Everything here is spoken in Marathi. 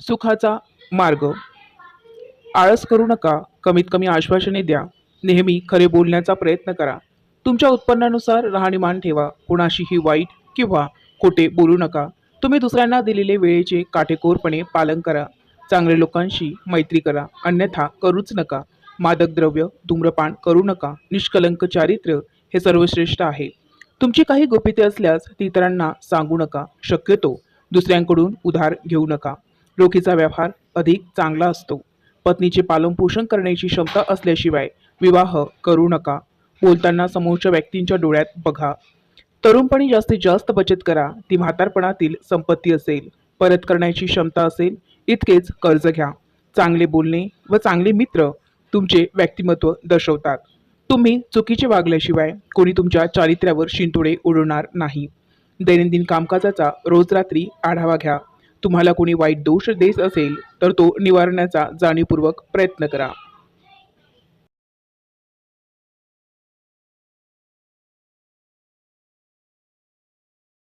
सुखाचा मार्ग. आळस करू नका कमीत कमी आश्वासने द्या. नेहमी खरे बोलण्याचा प्रयत्न करा. तुमच्या उत्पन्नानुसार राहणीमान ठेवा. कुणाशीही वाईट किंवा खोटे बोलू नका. तुम्ही दुसऱ्यांना दिलेले वेळेचे काटेकोरपणे पालन करा. चांगल्या लोकांशी मैत्री करा. अन्यथा करूच नका. मादक द्रव्य धूम्रपान करू नका. निष्कलंक चारित्र्य हे सर्वश्रेष्ठ आहे. तुमची काही गुपिते असल्यास ती इतरांना सांगू नका. शक्यतो दुसऱ्यांकडून उधार घेऊ नका. रोखीचा व्यवहार अधिक चांगला असतो. पत्नीचे पालनपोषण करण्याची क्षमता असल्याशिवाय विवाह करू नका. बोलताना समोरच्या व्यक्तींच्या डोळ्यात बघा. तरुणपणी जास्तीत जास्त बचत करा. ती म्हातारपणातील संपत्ती असेल. परत करण्याची क्षमता असेल. इतकेच कर्ज घ्या. चांगले बोलणे व चांगले मित्र तुमचे व्यक्तिमत्व दर्शवतात. तुम्ही चुकीचे वागल्याशिवाय कोणी तुमच्या चारित्र्यावर शिंतोडे उडवणार नाही. दैनंदिन कामकाजाचा रोज रात्री आढावा घ्या. तुम्हाला कोणी वाईट दोष देत असेल तर तो निवारण्याचा जाणीवपूर्वक प्रयत्न करा.